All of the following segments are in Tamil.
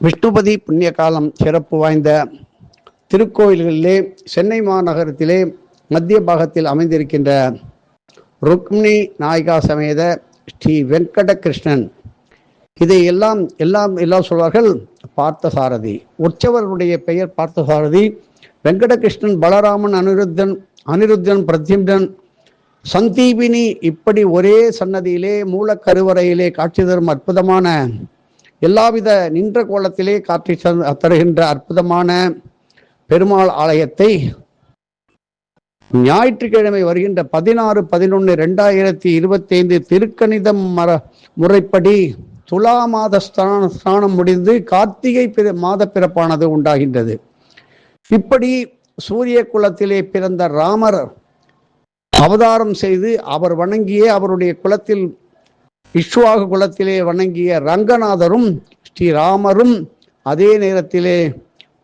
விஷ்ணுபதி புண்ணிய காலம் சிறப்பு வாய்ந்த திருக்கோயில்களிலே சென்னை மாநகரத்திலே மத்திய பாகத்தில் அமைந்திருக்கின்ற ருக்மிணி நாயகா சமேத ஸ்ரீ வெங்கட கிருஷ்ணன் இதை எல்லாம் எல்லாம் எல்லாம் சொல்வார்கள் பார்த்தசாரதி. உற்சவருடைய பெயர் பார்த்தசாரதி. வெங்கடகிருஷ்ணன் பலராமன் அனிருத்தன் அனிருத்தன் பிரத்யும்னன் சந்தீபினி இப்படி ஒரே சன்னதியிலே மூலக்கருவறையிலே காட்சி தரும் அற்புதமான எல்லாவித நின்ற கோலத்திலே காட்சி தருகின்ற அற்புதமான பெருமாள் ஆலயத்தை ஞாயிற்றுக்கிழமை வருகின்ற பதினாறு பதினொன்று ரெண்டாயிரத்தி இருபத்தி ஐந்து திருக்கணிதம் மர முறைப்படி துலா மாத ஸ்தான ஸ்தானம் முடிந்து கார்த்திகை பிற மாத பிறப்பானது உண்டாகின்றது. இப்படி சூரிய குலத்திலே பிறந்த ராமர் அவதாரம் செய்து அவர் வணங்கியே அவருடைய குலத்தில் இஷ்வாகு குலத்திலே வணங்கிய ரங்கநாதரும் ஸ்ரீராமரும் அதே நேரத்திலே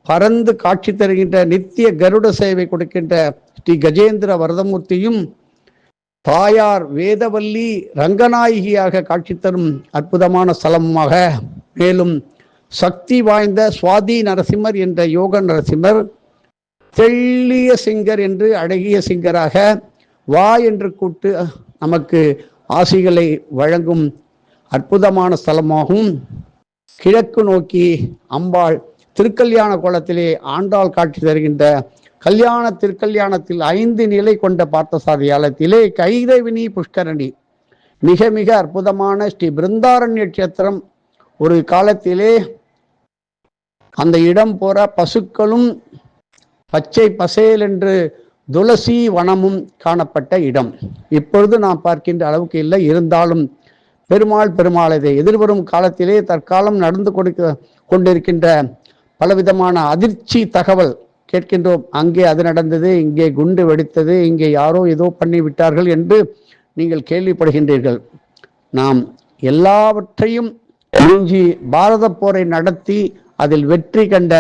பறந்து காட்சி தருகின்ற நித்திய கருட சேவை கொடுக்கின்ற ஸ்ரீ கஜேந்திர வரதமூர்த்தியும் தாயார் வேதவல்லி ரங்கநாயகியாக காட்சி தரும் அற்புதமான ஸ்தலமாக மேலும் சக்தி வாய்ந்த சுவாதி நரசிம்மர் என்ற யோக நரசிம்மர் தெள்ளிய சிங்கர் என்று அழகிய சிங்கராக வா என்று கூட்டு நமக்கு ஆசிகளை வழங்கும் அற்புதமான ஸ்தலமாகவும் கிழக்கு நோக்கி அம்பாள் திருக்கல்யாண கோலத்திலே ஆண்டாள் காட்சி தருகின்ற கல்யாண திருக்கல்யாணத்தில் ஐந்து நிலை கொண்ட பார்த்தசாரதி ஆலயத்திலே கைதவினி புஷ்கரணி. மிக மிக அற்புதமான ஸ்ரீ பிருந்தாரண்ய கஷேத்திரம். ஒரு காலத்திலே அந்த இடம் போற பசுக்களும் பச்சை பசேல் என்று துளசி வனமும் காணப்பட்ட இடம். இப்பொழுது நாம் பார்க்கின்ற அளவுக்கு இல்லை. இருந்தாலும் பெருமாள் பெருமாள் இதை எதிர்வரும் காலத்திலே தற்காலம் நடந்து கொடுக்க கொண்டிருக்கின்ற பலவிதமான அதிர்ச்சி தகவல் கேட்கின்றோம். அங்கே அது நடந்தது இங்கே குண்டு வெடித்தது இங்கே யாரோ ஏதோ பண்ணி விட்டார்கள் என்று நீங்கள் கேள்விப்படுகின்றீர்கள். நாம் எல்லாவற்றையும் மிஞ்சி பாரத போரை நடத்தி அதில் வெற்றி கண்ட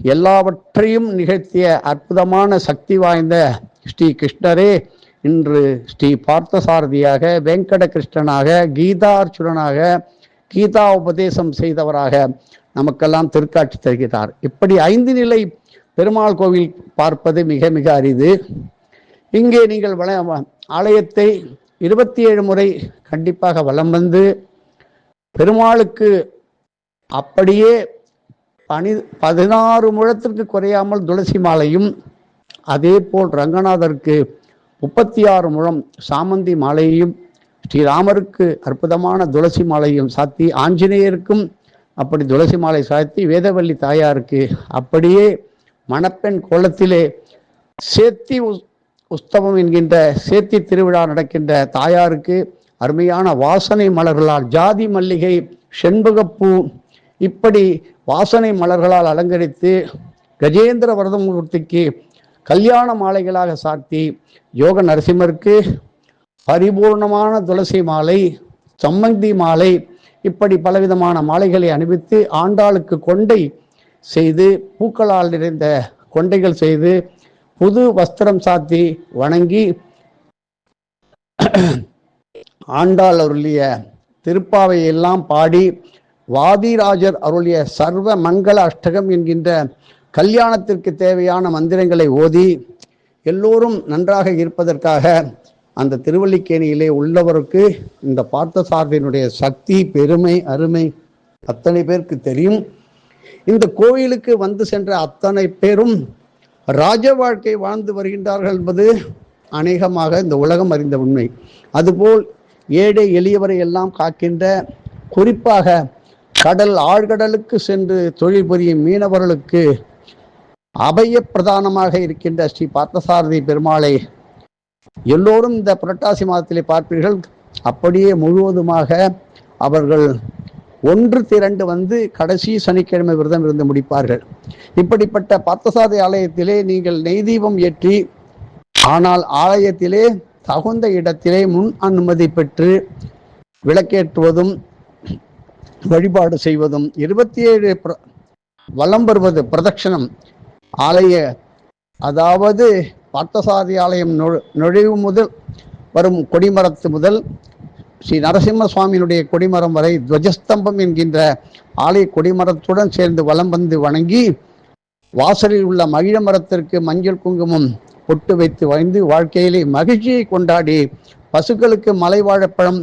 எல்லாவற்றையும் நிகழ்த்திய அற்புதமான சக்தி வாய்ந்த ஸ்ரீ கிருஷ்ணரே இன்று ஸ்ரீ பார்த்தசாரதியாக வெங்கட கிருஷ்ணனாக கீதார்ச்சுனனாக கீதா உபதேசம் செய்தவராக நமக்கெல்லாம் திருக்காட்சி தருகிறார். இப்படி ஐந்து நிலை பெருமாள் கோவில் பார்ப்பது மிக மிக அரிது. இங்கே நீங்கள் வள ஆலயத்தை இருபத்தி ஏழு முறை கண்டிப்பாக வலம் வந்து பெருமாளுக்கு அப்படியே பனி பதினாறு முழத்திற்கு குறையாமல் துளசி மாலையும் அதே போல் ரங்கநாதருக்கு முப்பத்தி ஆறு முழம் சாமந்தி மாலையையும் ஸ்ரீராமருக்கு அற்புதமான துளசி மாலையும் சாத்தி ஆஞ்சநேயருக்கும் அப்படி துளசி மாலை சாத்தி வேதவல்லி தாயாருக்கு அப்படியே மணப்பெண் கோலத்திலே சேத்தி உஸ்தவம் என்கின்ற சேத்தி திருவிழா நடக்கின்ற தாயாருக்கு அருமையான வாசனை மலர்களால் ஜாதி மல்லிகை செண்பகப்பூ இப்படி வாசனை மலர்களால் அலங்கரித்து கஜேந்திர வரதமூர்த்திக்கு கல்யாண மாலைகளாக சாத்தி யோக நரசிம்மருக்கு பரிபூர்ணமான துளசி மாலை சம்மந்தி மாலை இப்படி பலவிதமான மாலைகளை அணிவித்து ஆண்டாளுக்கு கொண்டை செய்து பூக்களால் நிறைந்த கொண்டைகள் செய்து புது வஸ்திரம் சாத்தி வணங்கி ஆண்டாள் அருளிய திருப்பாவை எல்லாம் பாடி வாதிராஜர் அருளிய சர்வ மங்கள அஷ்டகம் என்கின்ற கல்யாணத்திற்கு தேவையான மந்திரங்களை ஓதி எல்லோரும் நன்றாக இருப்பதற்காக அந்த திருவல்லிக்கேணியிலே உள்ளவருக்கு இந்த பார்த்தசாரதியினுடைய சக்தி பெருமை அருமை அத்தனை பேருக்கு தெரியும். இந்த கோயிலுக்கு வந்து சென்ற அத்தனை பேரும் ராஜ வாழ்க்கை வாழ்ந்து வருகின்றார்கள் என்பது அநேகமாக இந்த உலகம் அறிந்த உண்மை. அதுபோல் ஏழை எளியவரை எல்லாம் காக்கின்ற குறிப்பாக கடல் ஆழ்கடலுக்கு சென்று தொழில் புரியும் மீனவர்களுக்கு அபய பிரதானமாக இருக்கின்ற ஸ்ரீ பார்த்தசாரதி பெருமாளை எல்லோரும் இந்த புரட்டாசி மாதத்திலே பார்ப்பீர்கள். அப்படியே முழுவதுமாக அவர்கள் ஒன்று திரண்டு வந்து கடைசி சனிக்கிழமை விரதம் இருந்து முடிப்பார்கள். இப்படிப்பட்ட பார்த்தசாரதி ஆலயத்திலே நீங்கள் நெய் தீபம் ஏற்றி ஆனால் ஆலயத்திலே தகுந்த இடத்திலே முன் அனுமதி பெற்று விளக்கேற்றுவதும் வழிபாடு செய்வதும் இருபத்தி ஏழு வலம் வருவது பிரதட்சணம். ஆலய அதாவது பார்த்தசாரதி ஆலயம் நுழைவு முதல் வரும் கொடிமரத்து முதல் ஸ்ரீ நரசிம்ம சுவாமியினுடைய கொடிமரம் வரை துவஜஸ்தம்பம் என்கின்ற ஆலய கொடிமரத்துடன் சேர்ந்து வலம் வந்து வணங்கி வாசலில் உள்ள மகிழ மரத்திற்கு மஞ்சள் குங்குமம் பொட்டு வைத்து வைந்து வாழ்க்கையிலே மகிழ்ச்சியை கொண்டாடி பசுக்களுக்கு மலை வாழைப்பழம்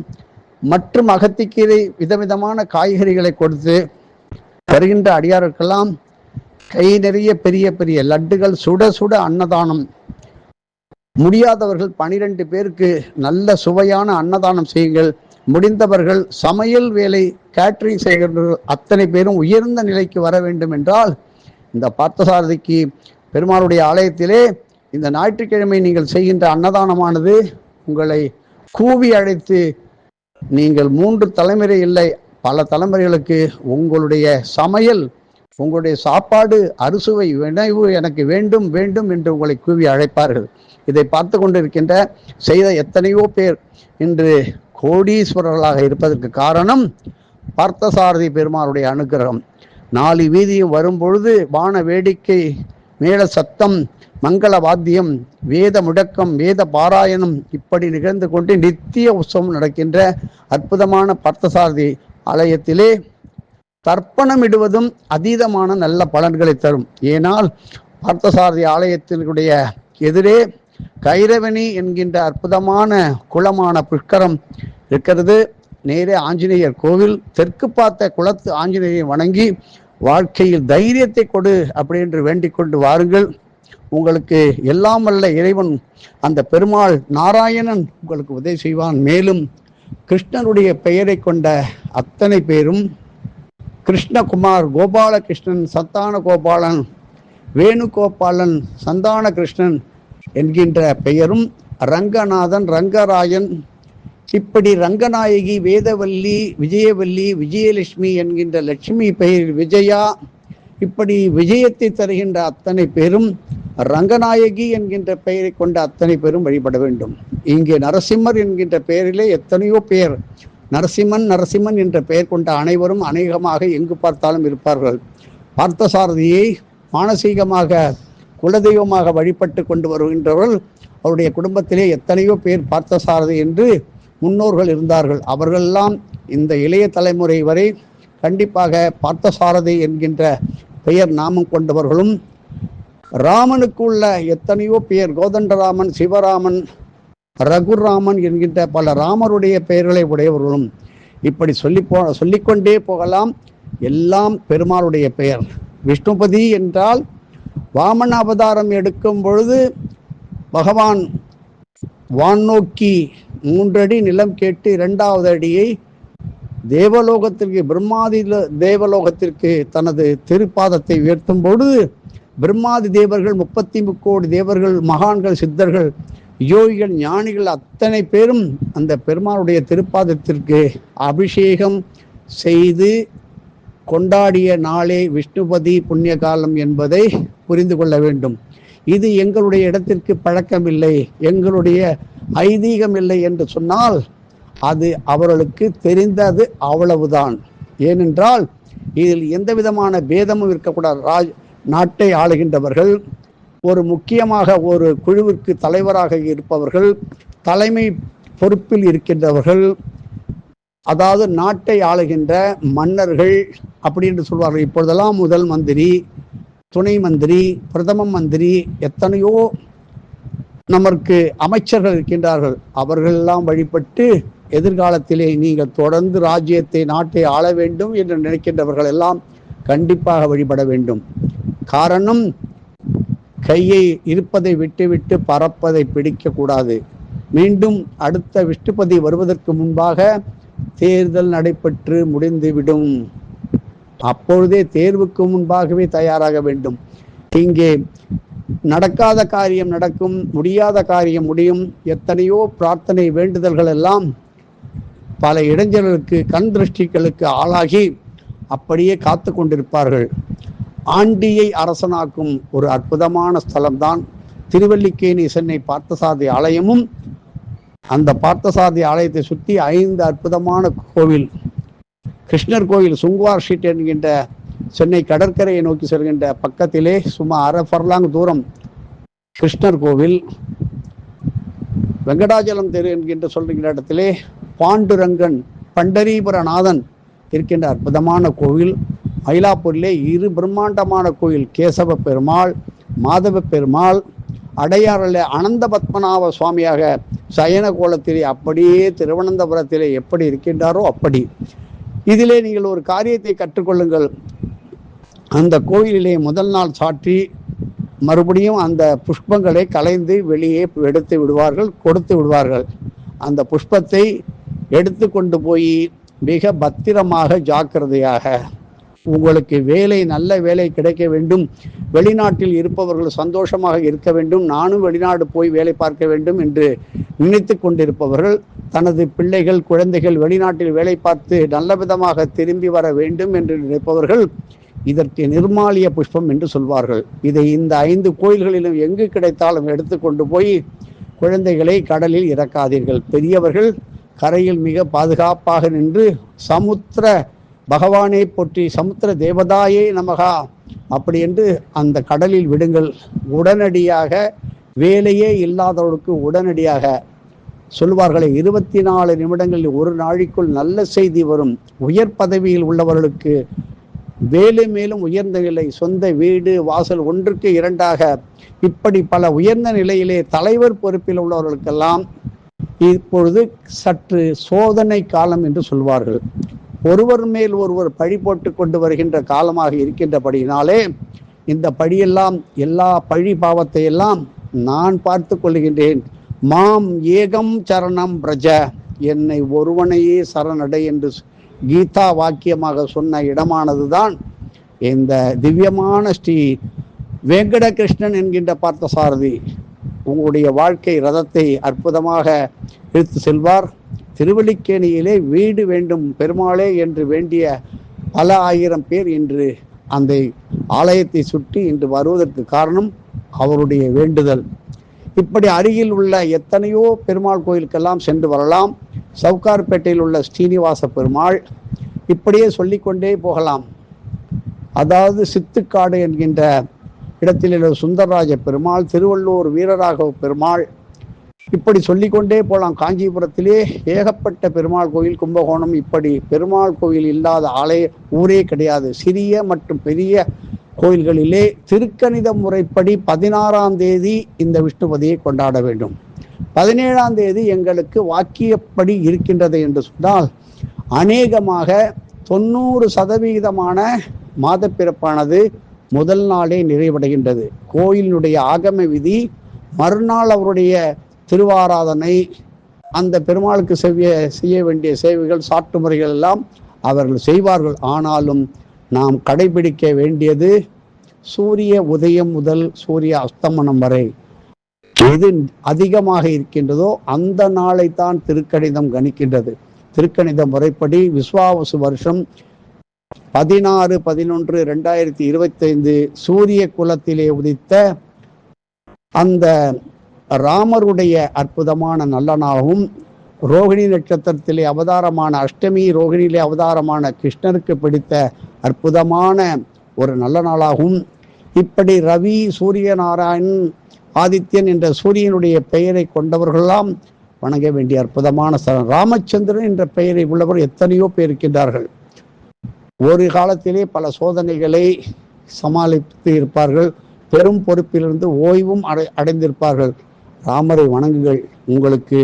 மற்றும் அகத்திக்கீரை விதவிதமான காய்கறிகளை கொடுத்து வருகின்ற அடியாருக்கெல்லாம் கை நிறைய பெரிய பெரிய லட்டுகள் சுட சுட அன்னதானம். முடியாதவர்கள் பனிரெண்டு பேருக்கு நல்ல சுவையான அன்னதானம் செய்யுங்கள். முடிந்தவர்கள் சமையல் வேலை கேட்ரிங் செய்கிறவர்கள் அத்தனை பேரும் உயர்ந்த நிலைக்கு வர வேண்டும் என்றால் இந்த பார்த்தசாரதிக்கு பெருமாளுடைய ஆலயத்திலே இந்த ஞாயிற்றுக்கிழமை நீங்கள் செய்கின்ற அன்னதானமானது உங்களை கூவி அழைத்து நீங்கள் மூன்று தலைமுறை இல்லை பல தலைமுறைகளுக்கு உங்களுடைய சமையல் உங்களுடைய சாப்பாடு அறுசுவை வினைவு எனக்கு வேண்டும் வேண்டும் என்று உங்களை கூவி அழைப்பார்கள். இதை பார்த்து கொண்டிருக்கின்ற செய்த எத்தனையோ பேர் இன்று கோடீஸ்வரர்களாக இருப்பதற்கு காரணம் பார்த்தசாரதி பெருமாளுடைய அனுகிரகம். நாலு வீதியும் வரும்பொழுது வான வேடிக்கை மேல சத்தம் மங்கள வாத்தியம் வேத முடக்கம் வேத பாராயணம் இப்படி நிகழ்ந்து கொண்டு நித்திய உற்சவம் நடக்கின்ற அற்புதமான பார்த்தசாரதி ஆலயத்திலே தர்ப்பணமிடுவதும் அதீதமான நல்ல பலன்களை தரும். ஏனால் பார்த்தசாரதி ஆலயத்தினுடைய எதிரே கைரவணி என்கின்ற அற்புதமான குளமான புஷ்கரம் இருக்கிறது. நேரே ஆஞ்சநேயர் கோவில் தெற்கு பார்த்த குளத்து ஆஞ்சநேயரை வணங்கி வாழ்க்கையில் தைரியத்தை கொடு அப்படி என்று வேண்டிக் கொண்டு வாருங்கள். உங்களுக்கு எல்லாம் வல்ல இறைவன் அந்த பெருமாள் நாராயணன் உங்களுக்கு உதவி செய்வான். மேலும் கிருஷ்ணனுடைய பெயரை கொண்ட அத்தனை பேரும் கிருஷ்ணகுமார் கோபாலகிருஷ்ணன் சந்தான கோபாலன் வேணுகோபாலன் சந்தான கிருஷ்ணன் என்கின்ற பெயரும் ரங்கநாதன் ரங்கராயன் இப்படி ரங்கநாயகி வேதவல்லி விஜயவல்லி விஜயலட்சுமி என்கின்ற லட்சுமி பெயர் விஜயா இப்படி விஜயத்தை தருகின்ற அத்தனை பேரும் ரங்கநாயகி என்கின்ற பெயரை கொண்ட அத்தனை பேரும் வழிபட வேண்டும். இங்கே நரசிம்மர் என்கின்ற பெயரிலே எத்தனையோ பேர் நரசிம்மன் நரசிம்மன் என்ற பெயர் கொண்ட அனைவரும் அநேகமாக எங்கு பார்த்தாலும் இருப்பார்கள். பார்த்தசாரதியை மானசீகமாக குலதெய்வமாக வழிபட்டு கொண்டு வருகின்றவர்கள் அவருடைய குடும்பத்திலே எத்தனையோ பேர் பார்த்தசாரதி என்று முன்னோர்கள் இருந்தார்கள். அவர்களெல்லாம் இந்த இளைய தலைமுறை வரை கண்டிப்பாக பார்த்தசாரதி என்கின்ற பெயர் நாமம் கொண்டவர்களும் ராமனுக்கு உள்ள எத்தனையோ பெயர் கோதண்டராமன் சிவராமன் ரகுராமன் என்கின்ற பல ராமருடைய பெயர்களை உடையவர்களும் இப்படி சொல்லி போ சொல்லிக்கொண்டே போகலாம். எல்லாம் பெருமாளுடைய பெயர். விஷ்ணுபதி என்றால் வாமன அவதாரம் எடுக்கும் பொழுது பகவான் வான்நோக்கி மூன்றடி நிலம் கேட்டு இரண்டாவது அடியை தேவலோகத்திற்கு பிரம்மாதி தேவலோகத்திற்கு தனது திருப்பாதத்தை உயர்த்தும் பொழுது பிரம்மாதி தேவர்கள் முப்பத்தி முக்கோடி தேவர்கள் மகான்கள் சித்தர்கள் யோகிகள் ஞானிகள் அத்தனை பேரும் அந்த பெருமானுடைய திருப்பாதத்திற்கு அபிஷேகம் செய்து கொண்டாடிய நாளே விஷ்ணுபதி புண்ணிய காலம் என்பதை புரிந்து கொள்ள வேண்டும். இது எங்களுடைய இடத்திற்கு பழக்கமில்லை. எங்களுடைய ஐதீகம் இல்லை என்று சொன்னால் அது அவர்களுக்கு தெரிந்தது அவ்வளவுதான். ஏனென்றால் இதில் எந்த விதமான பேதமும் இருக்கக்கூடாது. ராஜ் நாட்டை ஆளுகின்றவர்கள் ஒரு முக்கியமாக ஒரு குழுவிற்கு தலைவராக இருப்பவர்கள் தலைமை பொறுப்பில் இருக்கின்றவர்கள் அதாவது நாட்டை ஆளுகின்ற மன்னர்கள் அப்படி என்று சொல்வார்கள். இப்பொழுதெல்லாம் முதல் மந்திரி துணை மந்திரி பிரதம மந்திரி எத்தனையோ நமக்கு அமைச்சர்கள் இருக்கின்றார்கள். அவர்களெல்லாம் வழிபட்டு எதிர்காலத்திலே நீங்கள் தொடர்ந்து ராஜ்யத்தை நாட்டை ஆள வேண்டும் என்று நினைக்கின்றவர்கள் எல்லாம் கண்டிப்பாக வழிபட வேண்டும். காரணம் கையை இருப்பதை விட்டுவிட்டு பறப்பதை பிடிக்கக்கூடாது. மீண்டும் அடுத்த விஷ்ணுபதி வருவதற்கு முன்பாக தேர்தல் நடைபெற்று முடிந்துவிடும். அப்பொழுதே தேர்வுக்கு முன்பாகவே தயாராக வேண்டும். இங்கே நடக்காத காரியம் நடக்கும் முடியாத காரியம் முடியும். எத்தனையோ பிரார்த்தனை வேண்டுதல்கள் எல்லாம் பல இளைஞர்களுக்கு கண் திருஷ்டிகளுக்கு ஆளாகி அப்படியே காத்து கொண்டிருப்பார்கள். ஆண்டியை அரசனாக்கும் ஒரு அற்புதமான ஸ்தலம்தான் திருவல்லிக்கேணி சென்னை பார்த்தசாதி ஆலயமும். அந்த பார்த்தசாதி ஆலயத்தை சுற்றி ஐந்து அற்புதமான கோவில். கிருஷ்ணர் கோவில் சுங்குவார் ஷீட் என்கின்ற சென்னை கடற்கரையை நோக்கி செல்கின்ற பக்கத்திலே சுமார் அரை ஃபர்லாங் தூரம் கிருஷ்ணர் கோவில். வெங்கடாஜலம் தெரு என்கின்ற சொல்கின்ற இடத்திலே பாண்டுரங்கன் பண்டரீபுரநாதன் இருக்கின்ற அற்புதமான கோவில். மயிலாப்பூரிலே இரு பிரம்மாண்டமான கோயில் கேசவ பெருமாள் மாதவ பெருமாள் அடையாறில் அனந்த பத்மநாப சுவாமியாக சயன கோலத்திலே அப்படியே திருவனந்தபுரத்திலே எப்படி இருக்கின்றாரோ அப்படி. இதிலே நீங்கள் ஒரு காரியத்தை கற்றுக்கொள்ளுங்கள். அந்த கோயிலிலே முதல் நாள் சாற்றி மறுபடியும் அந்த புஷ்பங்களை கலைந்து வெளியே எடுத்து விடுவார்கள் கொடுத்து விடுவார்கள். அந்த புஷ்பத்தை எடுத்து கொண்டு போய் மிக பத்திரமாக ஜாக்கிரதையாக உங்களுக்கு வேலை நல்ல வேலை கிடைக்க வேண்டும். வெளிநாட்டில் இருப்பவர்கள் சந்தோஷமாக இருக்க வேண்டும். நானும் வெளிநாடு போய் வேலை பார்க்க வேண்டும் என்று நினைத்து கொண்டிருப்பவர்கள் தனது பிள்ளைகள் குழந்தைகள் வெளிநாட்டில் வேலை பார்த்து நல்ல விதமாக திரும்பி வர வேண்டும் என்று நினைப்பவர்கள் இதற்கு நிர்மாலிய புஷ்பம் என்று சொல்வார்கள். இதை இந்த ஐந்து கோயில்களிலும் எங்கு கிடைத்தாலும் எடுத்துக்கொண்டு போய் குழந்தைகளை கடலில் இறக்காதீர்கள். பெரியவர்கள் கரையில் மிக பாதுகாப்பாக நின்று சமுத்திர பகவானை போற்றி சமுத்திர தேவதாயே நமகா. அப்படி என்று அந்த கடலில் விடுங்கள். உடனடியாக வேலையே இல்லாதவர்களுக்கு உடனடியாக சொல்வார்களே இருபத்தி நாலு நிமிடங்களில் ஒரு நாளைக்குள் நல்ல செய்தி வரும். உயர் பதவியில் உள்ளவர்களுக்கு வேலை மேலும் உயர்ந்த நிலை சொந்த வீடு வாசல் ஒன்றுக்கு இரண்டாக. இப்படி பல உயர்ந்த நிலையிலே தலைவர் பொறுப்பில் உள்ளவர்களுக்கெல்லாம் இப்பொழுது சற்று சோதனை காலம் என்று சொல்வார்கள். ஒருவர் மேல் ஒருவர் பழி போட்டு கொண்டு வருகின்ற காலமாக இருக்கின்றபடியினாலே இந்த பழியெல்லாம் எல்லா பழி பாவத்தை எல்லாம் நான் பார்த்து கொள்கின்றேன். மாம் ஏகம் சரணம் பிரஜ. என்னை ஒருவனையே சரணடை என்று கீதா வாக்கியமாக சொன்ன இடமானதுதான் இந்த திவ்யமான ஸ்ரீ வெங்கடகிருஷ்ணன் என்கின்ற பார்த்த சாரதி உங்களுடைய வாழ்க்கை ரதத்தை அற்புதமாக இழுத்து செல்வார். திருவள்ளிக்கேணியிலே வீடு வேண்டும் பெருமாளே என்று வேண்டிய பல ஆயிரம் பேர் இன்று அந்த ஆலயத்தை சுற்றி இன்று வருவதற்கு காரணம் அவருடைய வேண்டுதல். இப்படி அருகில் உள்ள எத்தனையோ பெருமாள் கோயிலுக்கெல்லாம் சென்று வரலாம். சவுகார்பேட்டையில் உள்ள ஸ்ரீனிவாச பெருமாள் இப்படியே சொல்லிக்கொண்டே போகலாம். அதாவது சித்துக்காடு என்கின்ற இடத்தில் உள்ள சுந்தரராஜ பெருமாள் திருவள்ளூர் வீரராகவ பெருமாள் இப்படி சொல்லிக்கொண்டே போகலாம் காஞ்சிபுரத்திலே ஏகப்பட்ட பெருமாள் கோயில் கும்பகோணம் இப்படி பெருமாள் கோயில் இல்லாத ஆலய ஊரே கிடையாது. சிறிய மற்றும் பெரிய கோயில்களிலே திருக்கணித முறைப்படி பதினாறாம் தேதி இந்த விஷ்ணுபதியை கொண்டாட வேண்டும். பதினேழாம் தேதி எங்களுக்கு வாக்கியப்படி இருக்கின்றது என்று சொன்னால் அநேகமாக தொண்ணூறு சதவிகிதமான மாதப்பிறப்பானது முதல் நாளே நிறைவடைகின்றது. கோயிலினுடைய ஆகம விதி மறுநாள் அவருடைய திருவாராதனை அந்த பெருமாளுக்கு செய்ய செய்ய வேண்டிய சேவைகள் சாட்டு முறைகள் எல்லாம் அவர்கள் செய்வார்கள். ஆனாலும் நாம் கடைபிடிக்க வேண்டியது சூரிய உதயம் முதல் சூரிய அஸ்தமனம் வரை. எது அதிகமாக இருக்கின்றதோ அந்த நாளை தான் திருக்கணிதம் கணிக்கின்றது. திருக்கணித முறைப்படி விஸ்வாவசு வருஷம் பதினாறு பதினொன்று ரெண்டாயிரத்தி இருபத்தைந்து சூரிய குலத்திலே உதித்த அந்த ராமருடைய அற்புதமான நல்லனாகவும் ரோகிணி நட்சத்திரத்திலே அவதாரமான அஷ்டமி ரோகிணியிலே அவதாரமான கிருஷ்ணருக்கு பிடித்த அற்புதமான ஒரு நல்ல நாளாகவும் இப்படி ரவி சூரிய நாராயண் ஆதித்யன் என்ற சூரியனுடைய பெயரை கொண்டவர்களெல்லாம் வணங்க வேண்டிய அற்புதமான ஸ்தலம். ராமச்சந்திரன் என்ற பெயரை உள்ளவர் எத்தனையோ பேர் இருக்கின்றார்கள். ஒரு காலத்திலே பல சோதனைகளை சமாளித்து இருப்பார்கள். பெரும் பொறுப்பிலிருந்து ஓய்வும் அடை அடைந்திருப்பார்கள். ராமரை வணங்குங்கள். உங்களுக்கு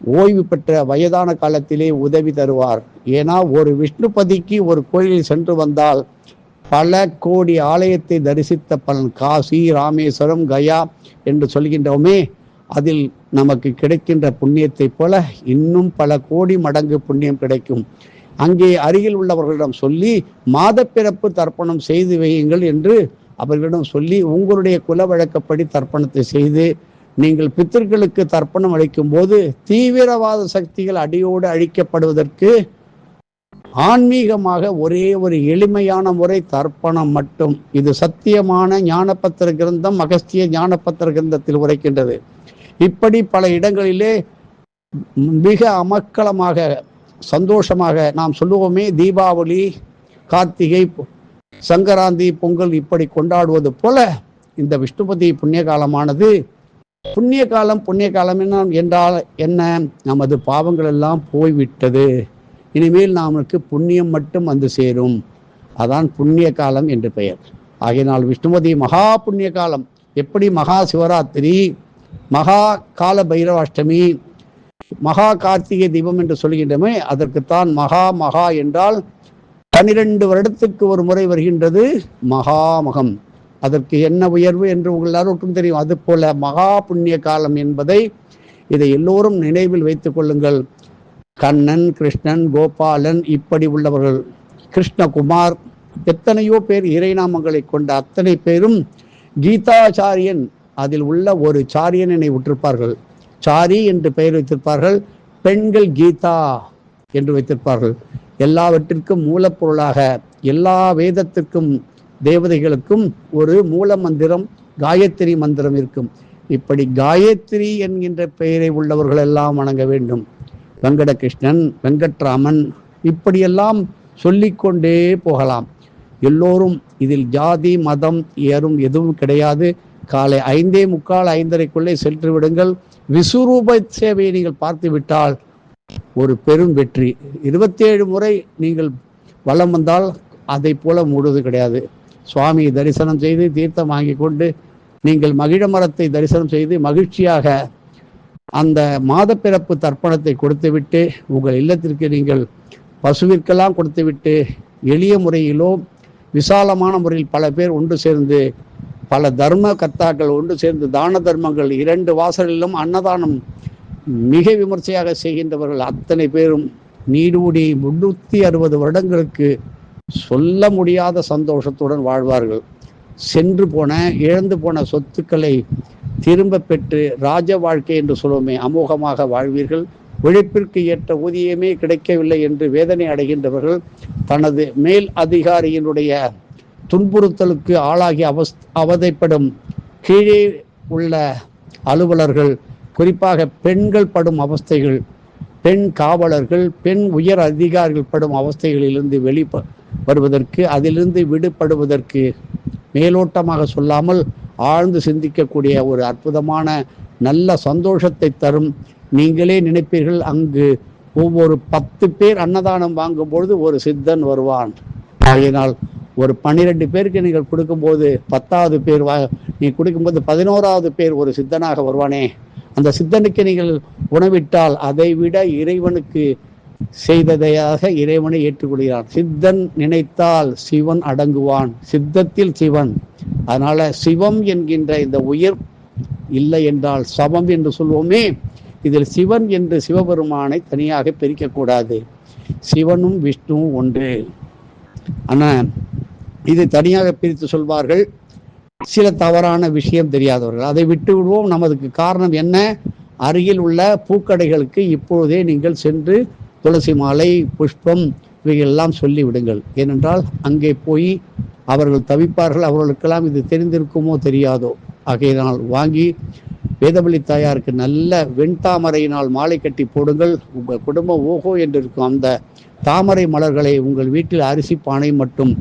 ஓய்வு பெற்ற வயதான காலத்திலே உதவி தருவார். ஏன்னா ஒரு விஷ்ணுபதிக்கு ஒரு கோயிலில் சென்று வந்தால் பல கோடி ஆலயத்தை தரிசித்த பலன். காசி ராமேஸ்வரம் கயா என்று சொல்கின்றோமே அதில் நமக்கு கிடைக்கின்ற புண்ணியத்தைப் போல இன்னும் பல கோடி மடங்கு புண்ணியம் கிடைக்கும். அங்கே அருகில் உள்ளவர்களிடம் சொல்லி மாதப்பிறப்பு தர்ப்பணம் செய்து வையுங்கள் என்று அவர்களிடம் சொல்லி உங்களுடைய குல வழக்கப்படி தர்ப்பணத்தை செய்து நீங்கள் பித்தர்களுக்கு தர்ப்பணம் அளிக்கும் போது தீவிரவாத சக்திகள் அடியோடு அழிக்கப்படுவதற்கு ஆன்மீகமாக ஒரே ஒரு எளிமையான முறை தர்ப்பணம் மட்டும். இது சத்தியமான ஞானபத்திர கிரந்தம் அகஸ்திய ஞானபத்திர கிரந்தத்தில் உரைக்கின்றது. இப்படி பல இடங்களிலே மிக அமக்களமாக சந்தோஷமாக நாம் சொல்லுவோமே தீபாவளி கார்த்திகை சங்கராந்தி பொங்கல் இப்படி கொண்டாடுவது போல இந்த விஷ்ணுபதி புண்ணிய காலமானது புண்ணிய காலம் புண்ணிய காலம் என்ன? என்றால் என்ன? நமது பாவங்கள் எல்லாம் போய்விட்டது. இனிமேல் நமக்கு புண்ணியம் மட்டும் வந்து சேரும். அதான் புண்ணிய காலம் என்று பெயர். ஆகையினால் விஷ்ணுமதி மகா புண்ணிய காலம் எப்படி மகா சிவராத்திரி மகா கால பைரவாஷ்டமி மகா கார்த்திகை தீபம் என்று சொல்கின்றமே அதற்குத்தான் மகா மகா என்றால் பனிரெண்டு வருடத்துக்கு ஒரு முறை வருகின்றது மகாமகம். அதற்கு என்ன உயர்வு என்று உங்கள் எல்லாருக்கும் தெரியும். அது போல மகா புண்ணிய காலம் என்பதை இதை எல்லோரும் நினைவில் வைத்துக் கொள்ளுங்கள். கண்ணன் கிருஷ்ணன் கோபாலன் இப்படி உள்ளவர்கள். கிருஷ்ணகுமார் எத்தனையோ பேர் இறைநாமங்களை கொண்ட அத்தனை பேரும் கீதாச்சாரியன். அதில் உள்ள ஒரு சாரியனை விட்டிருப்பார்கள். சாரி என்று பெயர் வைத்திருப்பார்கள். பெண்கள் கீதா என்று வைத்திருப்பார்கள். எல்லாவற்றிற்கும் மூலப்பொருளாக எல்லா வேதத்திற்கும் தேவதைகளுக்கும் ஒரு மூல மந்திரம் காயத்ரி மந்திரம் இருக்கும். இப்படி காயத்ரி என்கின்ற பெயரை உள்ளவர்கள் எல்லாம் வணங்க வேண்டும். வெங்கடகிருஷ்ணன் வெங்கட்ராமன் இப்படியெல்லாம் சொல்லிக்கொண்டே போகலாம். எல்லோரும் இதில் ஜாதி மதம் ஏறும் எதுவும் கிடையாது. காலை ஐந்தே முக்கால் ஐந்தரைக்குள்ளே சென்று விடுங்கள். விஸ்வரூப சேவையை நீங்கள் பார்த்து விட்டால் ஒரு பெரும் வெற்றி. இருபத்தேழு முறை நீங்கள் வலம் வந்தால் அதை போல மூடுவது கிடையாது. சுவாமியை தரிசனம் செய்து தீர்த்தம் வாங்கி கொண்டு நீங்கள் மகிழ மரத்தை தரிசனம் செய்து மகிழ்ச்சியாக அந்த மாதப்பிறப்பு தர்ப்பணத்தை கொடுத்துவிட்டு உங்கள் இல்லத்திற்கு நீங்கள் பசுவிற்கெல்லாம் கொடுத்துவிட்டு எளிய முறையிலோ விசாலமான முறையில் பல பேர் ஒன்று சேர்ந்து பல தர்ம கர்த்தாக்கள் ஒன்று சேர்ந்து தான தர்மங்கள் இரண்டு வாசலிலும் அன்னதானம் மிக விமர்சையாக செய்கின்றவர்கள் அத்தனை பேரும் நீடூடி முன்னூற்றி அறுபது வருடங்களுக்கு சொல்ல முடியாத சந்தோஷத்துடன் வாழ்வார்கள். சென்று போன இழந்து போன சொத்துக்களை திரும்ப பெற்று ராஜ வாழ்க்கை என்று சொல்லுவோமே அமோகமாக வாழ்வீர்கள். உழைப்பிற்கு ஏற்ற ஊதியமே கிடைக்கவில்லை என்று வேதனை அடைகின்றவர்கள் தனது மேல் அதிகாரியினுடைய துன்புறுத்தலுக்கு ஆளாகி அவஸ் அவதைப்படும் கீழே உள்ள அலுவலர்கள் குறிப்பாக பெண்கள் படும் அவஸ்தைகள் பெண் காவலர்கள் பெண் உயர் அதிகாரிகள் படும் அவஸ்தைகளிலிருந்து வெளிப்ப வருவதற்கு அதிலிருந்து விடுபடுவதற்கு மேலோட்டமாக சொல்லாமல் ஆழ்ந்து சிந்திக்கக்கூடிய ஒரு அற்புதமான நல்ல சந்தோஷத்தை தரும் நீங்களே நினைப்பீர்கள். அங்கு ஒவ்வொரு பத்து பேர் அன்னதானம் வாங்கும் பொழுது ஒரு சித்தன் வருவான். ஆகையினால் ஒரு பன்னிரெண்டு பேருக்கு நீங்கள் கொடுக்கும்போது பத்தாவது பேர் வா நீ கொடுக்கும்போது பதினோராவது பேர் ஒரு சித்தனாக வருவானே. அந்த சித்தனுக்கு நீங்கள் உணவிட்டால் அதை விட இறைவனுக்கு செய்ததையாக இறைவனை ஏற்றுக்கொள்கிறான். சித்தன் நினைத்தால் சிவன் அடங்குவான். சித்தத்தில் சிவன். அதனால சிவம் என்கின்ற இந்த உயிர் இல்லை என்றால் சமம் என்று சொல்வோமே. இதில் சிவன் என்று சிவபெருமானை தனியாக பிரிக்கக்கூடாது. சிவனும் விஷ்ணுவும் ஒன்று. ஆனால் இது தனியாக பிரித்து சொல்வார்கள். சில தவறான விஷயம் தெரியாதவர்கள். அதை விட்டு விடுவோம் நமதுக்கு காரணம் என்ன? அருகில் உள்ள பூக்கடைகளுக்கு இப்பொழுதே நீங்கள் சென்று துளசி மாலை புஷ்பம் இவையெல்லாம் சொல்லி விடுங்கள் ஏனென்றால் அங்கே போய் அவர்கள் தவிப்பார்கள் அவர்களுக்கெல்லாம் இது தெரிந்திருக்குமோ தெரியாதோ. ஆகையினால் வாங்கி வேதவழி தாயாருக்கு நல்ல வெண்தாமரையினால் மாலை கட்டி போடுங்கள். உங்கள் குடும்பம் ஓஹோ என்று இருக்கும் அந்த தாமரை மலர்களை உங்கள் வீட்டில் அரிசி பானை மட்டும்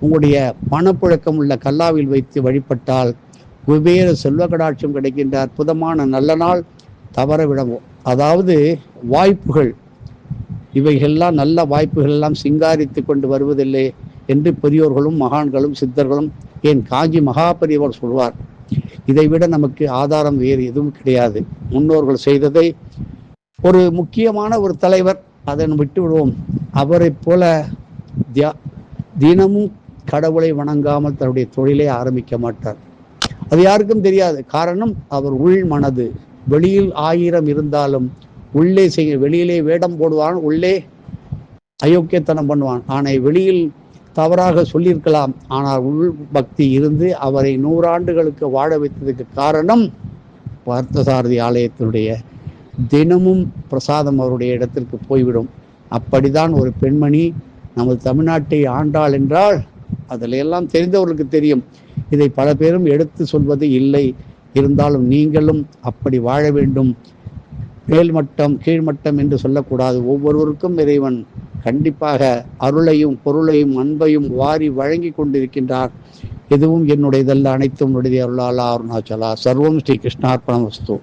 உங்களுடைய பணப்புழக்கம் உள்ள கல்லாவில் வைத்து வழிபட்டால் குபேர செல்வ கடாட்சியம் கிடைக்கின்ற அற்புதமான நல்ல நாள் தவற விடவும் அதாவது வாய்ப்புகள் இவைகளெல்லாம் நல்ல வாய்ப்புகள் எல்லாம் சிங்காரித்து கொண்டு வருவதில்லை என்று பெரியோர்களும் மகான்களும் சித்தர்களும் ஏன் காஞ்சி மகாபெரியவர் சொல்வார். இதைவிட நமக்கு ஆதாரம் வேறு எதுவும் கிடையாது. முன்னோர்கள் செய்ததை ஒரு முக்கியமான ஒரு தலைவர் அதை விட்டு விடுவோம் அவரை போல தியா தினமும் கடவுளை வணங்காமல் தன்னுடைய தொழிலை ஆரம்பிக்க மாட்டார். அது யாருக்கும் தெரியாது. காரணம் அவர் உள் மனது வெளியில் ஆயிரம் இருந்தாலும் உள்ளே செய்ய வெளியிலே வேடம் போடுவான் உள்ளே அயோக்கியத்தனம் பண்ணுவான். ஆனால் வெளியில் தவறாக சொல்லியிருக்கலாம். ஆனால் உள் பக்தி இருந்து அவரை நூறாண்டுகளுக்கு வாழ வைத்ததுக்கு காரணம் பார்த்தசாரதி ஆலயத்தினுடைய தினமும் பிரசாதம் அவருடைய இடத்திற்கு போய்விடும். அப்படிதான் ஒரு பெண்மணி நமது தமிழ்நாட்டை ஆண்டாள் என்றால் அதில் எல்லாம் தெரிந்தவர்களுக்கு தெரியும். இதை பல பேரும் எடுத்து சொல்வது இல்லை. இருந்தாலும் நீங்களும் அப்படி வாழ வேண்டும். மேல்மட்டம் கீழ்மட்டம் என்று சொல்லக்கூடாது. ஒவ்வொருவருக்கும் இறைவன் கண்டிப்பாக அருளையும் பொருளையும் அன்பையும் வாரி வழங்கி கொண்டிருக்கின்றார். எதுவும் என்னுடையதல்ல அனைத்தும் உடைய அருளாலா அருணாச்சலா. சர்வம் ஸ்ரீ கிருஷ்ணார்பணம் வஸ்து